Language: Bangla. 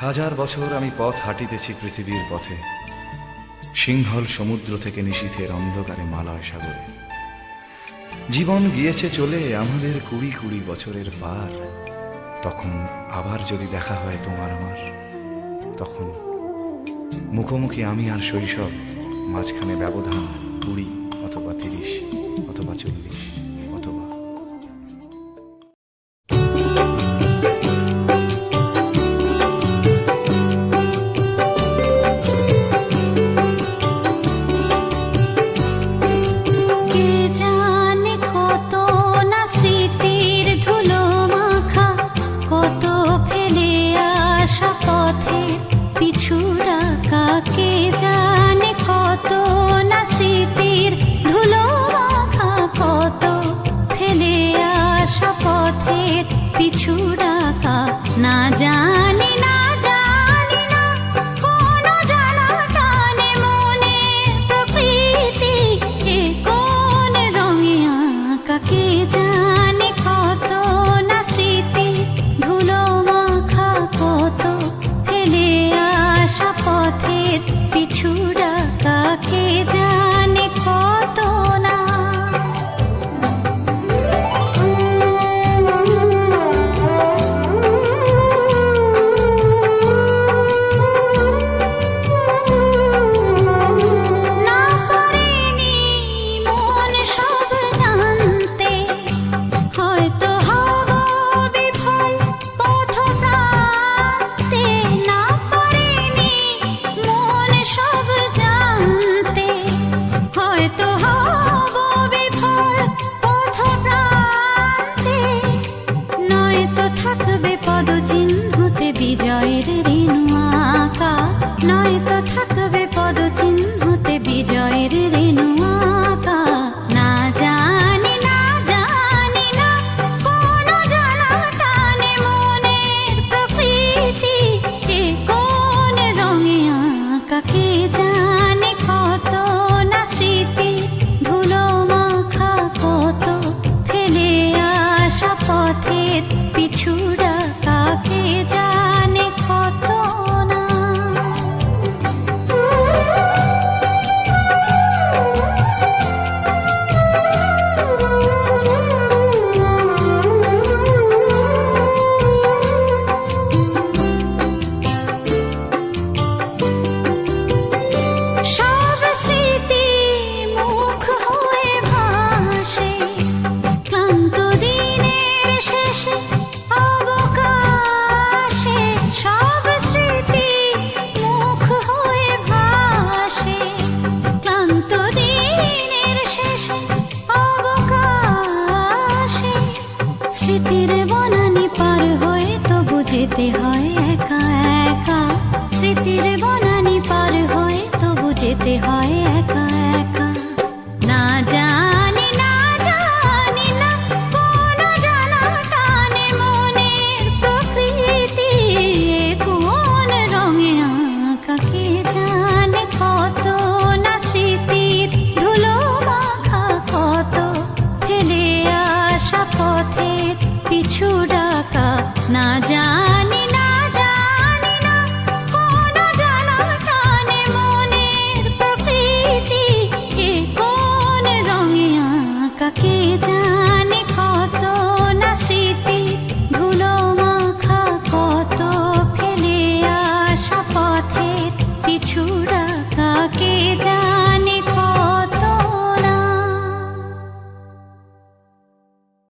হাজার বছর আমি পথ হাঁটিতেছি পৃথিবীর পথে। সিংহল সমুদ্র থেকে নিশীথের অন্ধকারে মালয় সাগরে। জীবন গিয়েছে চলে আমাদের কুড়ি কুড়ি বছরের পার। তখন আবার যদি দেখা হয় তোমার আমার, তখন মুখোমুখি আমি আর শৈশব, মাঝখানে ব্যবধান কুড়ি। না জানি যেতে হয় একা একা। স্মৃতির বনানি পার হয়ে তবু যেতে হয় একা একা। না জানি না জানি রঙে আঁকা কত না স্মৃতির ধুলো পিছু ডাকা। না জানি